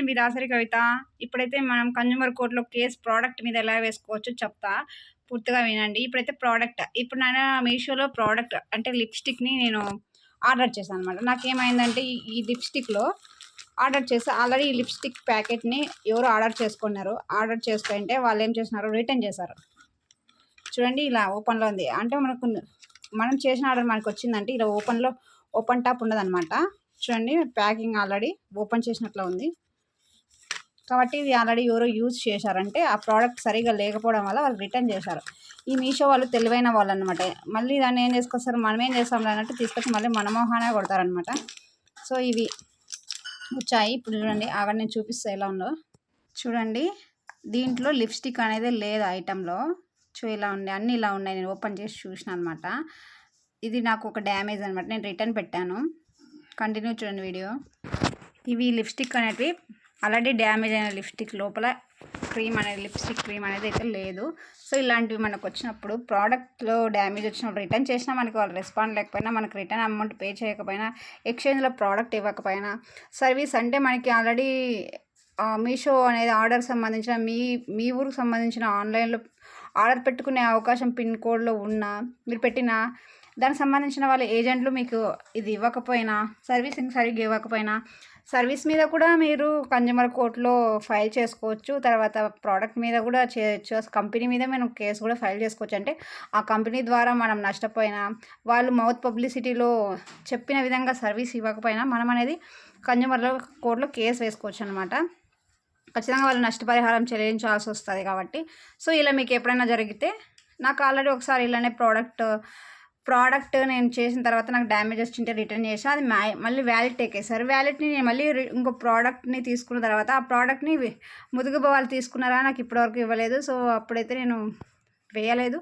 నేను మీ దాసరి కవిత ఇప్పుడైతే మనం కన్జ్యూమర్ కోర్టులో కేసు ప్రోడక్ట్ మీద ఎలా వేసుకోవచ్చు చెప్తా. పూర్తిగా వినండి. ఇప్పుడైతే ప్రోడక్ట్ ఇప్పుడు నేను మీషోలో ప్రోడక్ట్ అంటే లిప్స్టిక్ని నేను ఆర్డర్ చేశాను అనమాట నాకేమైందంటే ఈ లిప్స్టిక్లో ఆర్డర్ చేస్తే ఆల్రెడీ ఈ లిప్స్టిక్ ప్యాకెట్ని ఎవరు ఆర్డర్ చేసుకున్నారు. ఆర్డర్ చేసుకుంటే వాళ్ళు ఏం చేసినారు రిటర్న్ చేశారు. చూడండి ఇలా ఓపెన్లో ఉంది. అంటే మనకు మనం చేసిన ఆర్డర్ మనకు వచ్చిందంటే ఇలా ఓపెన్లో ఓపెన్ టాప్ ఉండదన్నమాట చూడండి ప్యాకింగ్ ఆల్రెడీ ఓపెన్ చేసినట్లు ఉంది. కాబట్టి ఇది ఆల్రెడీ ఎవరో యూజ్ చేశారంటే ఆ ప్రోడక్ట్ సరిగా లేకపోవడం వల్ల వాళ్ళు రిటర్న్ చేశారు. ఈ మీషో వాళ్ళు తెలివైన వాళ్ళు అనమాట మళ్ళీ దాన్ని ఏం చేసుకొస్తారు? మనం ఏం చేస్తాం అన్నట్టు తీసుకొచ్చి మళ్ళీ మనమోహానే కొడతారనమాట. సో ఇవి వచ్చాయి. ఇప్పుడు చూడండి అక్కడ నేను చూపిస్తే ఎలా ఉందో. చూడండి దీంట్లో లిప్స్టిక్ అనేది లేదు ఐటెంలో. చూ ఇలా ఉండే అన్నీ ఇలా ఉన్నాయి. నేను ఓపెన్ చేసి చూసిన అనమాట. ఇది నాకు ఒక డ్యామేజ్ అనమాట. నేను రిటర్న్ పెట్టాను. కంటిన్యూ చూడండి వీడియో. ఇవి లిప్స్టిక్ అనేటివి ఆల్రెడీ డ్యామేజ్ అయిన లిప్స్టిక్ లోపల క్రీమ్ అనేది లిప్స్టిక్ క్రీమ్ అనేది అయితే లేదు. సో ఇలాంటివి మనకు వచ్చినప్పుడు ప్రోడక్ట్లో డ్యామేజ్ వచ్చినప్పుడు రిటర్న్ చేసినా మనకి వాళ్ళు రెస్పాండ్ లేకపోయినా మనకి రిటర్న్ అమౌంట్ పే చేయకపోయినా ఎక్స్చేంజ్లో ప్రోడక్ట్ ఇవ్వకపోయినా సర్వీస్ అంటే మనకి ఆల్రెడీ మీషో అనేది ఆర్డర్ సంబంధించిన మీ మీ ఊరికి సంబంధించిన ఆన్లైన్లో ఆర్డర్ పెట్టుకునే అవకాశం పిన్ కోడ్లో ఉన్న మీరు పెట్టిన దానికి సంబంధించిన వాళ్ళ ఏజెంట్లు మీకు ఇది ఇవ్వకపోయినా సర్వీసింగ్ సరిగ్గా ఇవ్వకపోయినా సర్వీస్ మీద కూడా మీరు కన్జ్యూమర్ కోర్టులో ఫైల్ చేసుకోవచ్చు. తర్వాత ప్రోడక్ట్ మీద కూడా చేయొచ్చు కంపెనీ మీద మనం కేసు కూడా ఫైల్ చేసుకోవచ్చు. అంటే ఆ కంపెనీ ద్వారా మనం నష్టపోయినా వాళ్ళు మౌత్ పబ్లిసిటీలో చెప్పిన విధంగా సర్వీస్ ఇవ్వకపోయినా మనం అనేది కన్జ్యూమర్ కోర్టులో కేసు వేసుకోవచ్చు అనమాట ఖచ్చితంగా వాళ్ళు నష్టపరిహారం చెల్లించాల్సి వస్తుంది కాబట్టి. సో ఇలా మీకు ఎప్పుడైనా జరిగితే నాకు ఆల్రెడీ ఒకసారి ఇలానే ప్రోడక్ట్ ప్రోడక్ట్ నేను చేసిన తర్వాత నాకు డ్యామేజ్ వచ్చింటే రిటర్న్ చేసి. అది మళ్ళీ వ్యాలెట్ ఎక్కేసారు వ్యాలెట్ని నేను మళ్ళీ ఇంకో ప్రోడక్ట్ని తీసుకున్న తర్వాత ఆ ప్రోడక్ట్ని ముదుగు వాళ్ళు తీసుకున్నారా నాకు ఇప్పటివరకు ఇవ్వలేదు. సో అప్పుడైతే నేను వేయలేదు.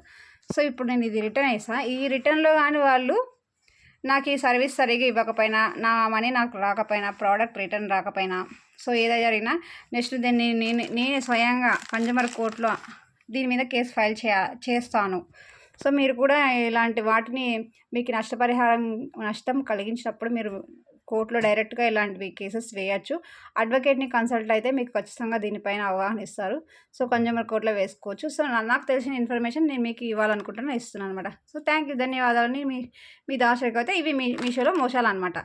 సో ఇప్పుడు నేను ఇది రిటర్న్ వేసా ఈ రిటర్న్లో కానీ వాళ్ళు నాకు ఈ సర్వీస్ సరిగా ఇవ్వకపోయినా నా మనీ నాకు రాకపోయినా ప్రోడక్ట్ రిటర్న్ రాకపోయినా సో ఏదో జరిగినా నెక్స్ట్ దీన్ని నేను నేనే స్వయంగా కన్జ్యూమర్ కోర్టులో దీని మీద కేసు ఫైల్ చేయ చేస్తాను. సో మీరు కూడా ఇలాంటి వాటిని మీకు నష్టపరిహారం నష్టం కలిగించినప్పుడు మీరు కోర్టులో డైరెక్ట్గా ఇలాంటివి కేసెస్ వేయచ్చు. అడ్వకేట్ని కన్సల్ట్ అయితే మీకు ఖచ్చితంగా దీనిపైన అవగాహన ఇస్తారు. సో కన్జ్యూమర్ కోర్టులో వేసుకోవచ్చు. సో నాకు తెలిసిన ఇన్ఫర్మేషన్ నేను మీకు ఇవ్వాలనుకుంటున్నా ఇస్తున్నాను అనమాట సో థ్యాంక్ యూ ధన్యవాదాలని మీ మీ దాశకు అయితే ఇవి మీ మీషోలో మోసాలన్నమాట.